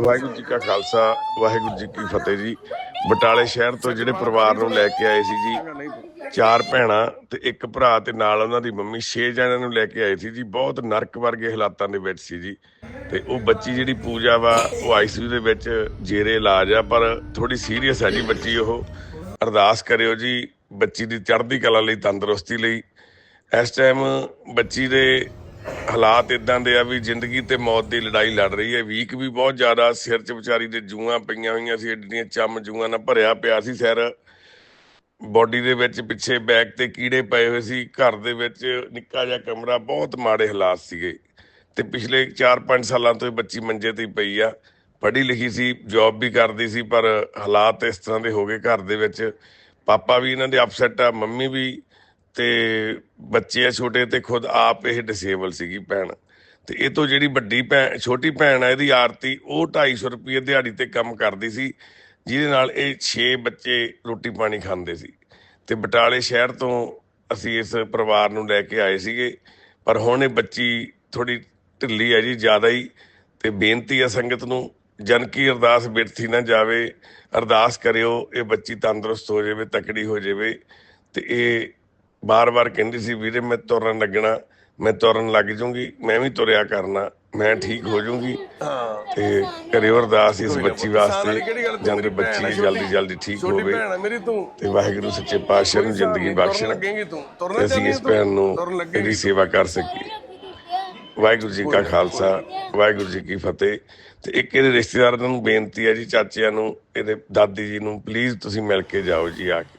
ਵਾਹਿਗੁਰੂ ਜੀ ਕਾ ਖਾਲਸਾ, ਵਾਹਿਗੁਰੂ ਜੀ ਕੀ ਫਤਿਹ ਜੀ। ਬਟਾਲੇ ਸ਼ਹਿਰ ਤੋਂ ਜਿਹੜੇ ਪਰਿਵਾਰ ਨੂੰ ਲੈ ਕੇ ਆਏ ਸੀ ਜੀ, ਚਾਰ ਭੈਣਾਂ ਤੇ ਇੱਕ ਭਰਾ ਤੇ ਨਾਲ ਉਹਨਾਂ ਦੀ ਮੰਮੀ, ਛੇ ਜਣਿਆਂ ਨੂੰ ਲੈ ਕੇ ਆਏ ਸੀ ਜੀ। ਬਹੁਤ ਨਰਕ ਵਰਗੇ ਹਾਲਾਤਾਂ ਦੇ ਵਿੱਚ ਸੀ ਜੀ। ਤੇ ਉਹ ਬੱਚੀ ਜਿਹੜੀ ਪੂਜਾ ਵਾ, ਉਹ ਆਈਸੀਯੂ ਦੇ ਵਿੱਚ ਜੇਰੇ ਇਲਾਜ ਆ, ਪਰ ਥੋੜੀ ਸੀਰੀਅਸ ਹੈ ਜੀ ਬੱਚੀ ਉਹ। ਅਰਦਾਸ ਕਰਿਓ ਜੀ, ਬੱਚੀ ਦੀ ਚੜ੍ਹਦੀ ਕਲਾ ਲਈ, ਤੰਦਰੁਸਤੀ ਲਈ। ਇਸ ਟਾਈਮ ਬੱਚੀ ਦੇ ਹਾਲਾਤ ਇਦਾਂ ਦੇ ਆ ਵੀ ਜ਼ਿੰਦਗੀ ਤੇ ਮੌਤ ਦੀ ਲੜਾਈ ਲੜ ਰਹੀ ਹੈ, ਵੀਕ ਵੀ ਬਹੁਤ ਜ਼ਿਆਦਾ, ਸਿਰ 'ਚ ਵਿਚਾਰੀ ਦੇ ਜੂਆਂ ਪਈਆਂ ਹੋਈਆਂ ਸੀ, ਏਡੀਆਂ ਚੰਮ ਜੂਆਂ ਨਾਲ ਭਰਿਆ ਪਿਆ ਸੀ ਸਿਰ। ਬਾਡੀ ਦੇ ਵਿੱਚ ਪਿੱਛੇ ਬੈਕ ਤੇ ਕੀੜੇ ਪਏ ਹੋਏ ਸੀ, ਘਰ ਦੇ ਵਿੱਚ ਨਿੱਕਾ ਜਿਹਾ ਕਮਰਾ, ਬਹੁਤ ਮਾੜੇ ਹਾਲਾਤ ਸੀਗੇ। ਤੇ ਪਿਛਲੇ 4-5 ਸਾਲਾਂ ਤੋਂ ਇਹ ਬੱਚੀ ਮੰਜੇ ਤੇ ਹੀ ਪਈ ਆ। ਪੜ੍ਹੀ ਲਿਖੀ ਸੀ ਜੌਬ ਵੀ ਕਰਦੀ ਸੀ, ਪਰ ਹਾਲਾਤ ਇਸ ਤਰ੍ਹਾਂ ਦੇ ਹੋ ਗਏ ਘਰ ਦੇ ਵਿੱਚ। ਪਾਪਾ ਵੀ ਇਹਨਾਂ ਦੇ ਅਪਸੈਟ ਆ, ਮੰਮੀ ਵੀ ਤੇ ਬੱਚੇ ਆ ਛੋਟੇ ਤੇ ਖੁਦ ਆਪ ਇਹ ਡਿਸੇਬਲ ਸੀਗੀ ਭੈਣ। ਤੇ ਇਹ ਤੋਂ ਜਿਹੜੀ ਵੱਡੀ ਭੈਣ, ਛੋਟੀ ਭੈਣ ਆ, ਇਹਦੀ ਆਰਤੀ, ਉਹ 250 ਰੁਪਏ ਦਿਹਾੜੀ ਤੇ ਕੰਮ ਕਰਦੀ ਸੀ, ਜਿਹਦੇ ਨਾਲ ਇਹ 6 ਬੱਚੇ ਰੋਟੀ ਪਾਣੀ ਖਾਂਦੇ ਸੀ। ਤੇ ਬਟਾਲੇ ਸ਼ਹਿਰ ਤੋਂ ਅਸੀਂ ਇਸ ਪਰਿਵਾਰ ਨੂੰ ਲੈ ਕੇ ਆਏ ਸੀਗੇ, ਪਰ ਹੁਣ ਇਹ ਬੱਚੀ ਥੋੜੀ ਢਿੱਲੀ ਹੈ ਜੀ, ਜ਼ਿਆਦਾ ਹੀ, ਤੇ ਬੇਨਤੀ ਹੈ ਸੰਗਤ ਨੂੰ, ਜਨ ਕੀ ਅਰਦਾਸ ਬਿਰਥੀ ਨਾ ਜਾਵੇ, ਅਰਦਾਸ ਕਰਿਓ, ਇਹ ਬੱਚੀ ਤੰਦਰੁਸਤ ਹੋ ਜਾਵੇ, ਤਕੜੀ ਹੋ ਜਾਵੇ, ਤੇ ਇਹ ਬਾਰ-ਬਾਰ ਕਹਿੰਦੀ ਸੀ ਵੀਰੇ ਮੈਂ ਤੁਰਨ ਲੱਗਣਾ ਮੈਂ ਤੁਰਨ ਲੱਗ ਜੂੰਗੀ ਮੈਂ ਵੀ ਤੁਰਿਆ ਕਰਨਾ ਮੈਂ ਠੀਕ ਹੋ ਜੂੰਗੀ। ਤੇ ਕਰਿਓ ਅਰਦਾਸ ਇਸ ਬੱਚੀ ਵਾਸਤੇ ਜਾਂਦੇ ਬੱਚੀ ਜਲਦੀ ਜਲਦੀ ਠੀਕ ਹੋਵੇ। ਤੂੰ। ਵਾਹਿਗੁਰੂ ਸੱਚੇ ਪਾਤਸ਼ਾਹ ਨੂੰ ਜ਼ਿੰਦਗੀ ਬਖਸ਼ਣ ਲੱਗੇਂਗੀ ਤੂੰ ਤੇ ਤੁਰਨਾ ਅਸੀਂ ਇਸ ਭੈਣ ਨੂੰ ਇਹਦੀ ਸੇਵਾ ਕਰ ਸਕੀਏ। ਵਾਹਿਗੁਰੂ ਜੀ ਕਾ ਖਾਲਸਾ ਵਾਹਿਗੁਰੂ ਜੀ ਕੀ ਫਤਿਹ। ਤੇ ਇੱਕ ਇਹਦੇ ਰਿਸ਼ਤੇਦਾਰਾਂ ਨੂੰ ਬੇਨਤੀ ਹੈ ਜੀ ਚਾਚਿਆਂ ਨੂੰ ਇਹਦੇ ਦਾਦੀ ਜੀ ਨੂੰ ਪਲੀਜ਼ ਤੁਸੀਂ ਮਿਲ ਕੇ ਜਾਓ ਜੀ ਆ ਕੇ।